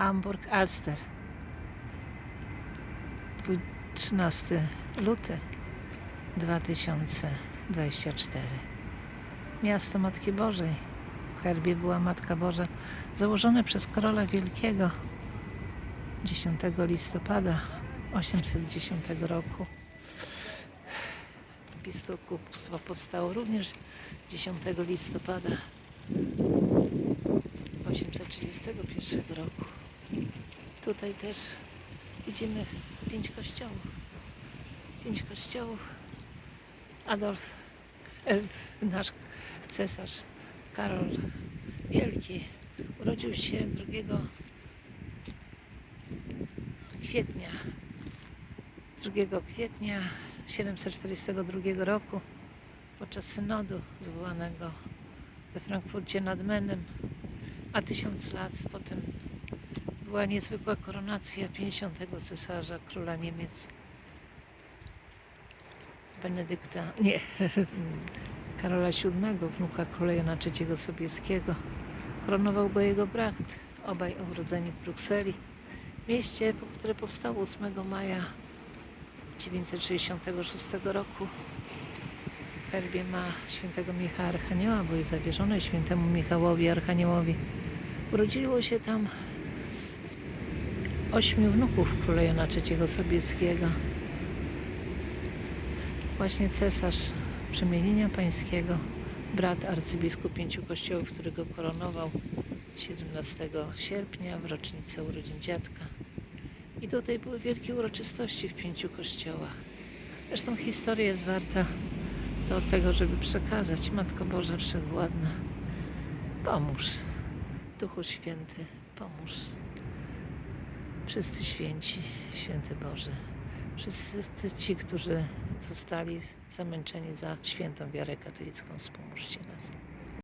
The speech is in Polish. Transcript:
Hamburg, Alster. Dwu- 13 luty 2024. Miasto Matki Bożej. W herbie była Matka Boża, założone przez Karola Wielkiego 10 listopada 810 roku. Biskupstwo powstało również 10 listopada 831 roku. Tutaj też widzimy pięć kościołów. Pięć kościołów. Adolf, e, nasz cesarz Karol Wielki urodził się 2 kwietnia 2 kwietnia 742 roku podczas synodu zwołanego we Frankfurcie nad Menem, a tysiąc lat potem była niezwykła koronacja 50. cesarza króla Niemiec Benedykta, nie, Karola VII, wnuka króla Jana III Sobieskiego. Koronował go jego brat, obaj urodzeni w Brukseli, mieście, które powstało 8 maja 966 roku. W herbie ma świętego Michała Archanioła, bo jest zawierzone świętemu Michałowi Archaniołowi. Urodziło się tam ośmiu wnuków króla III Sobieskiego. Właśnie cesarz przemienienia pańskiego, brat arcybiskup pięciu kościołów, który go koronował 17 sierpnia w rocznicę urodzin dziadka. I tutaj były wielkie uroczystości w pięciu kościołach. Zresztą historia jest warta do tego, żeby przekazać. Matko Boża Wszechwładna, pomóż. Duchu Święty, pomóż. Wszyscy święci, święty Boże, wszyscy ci, którzy zostali zamęczeni za świętą wiarę katolicką, wspomóżcie nas.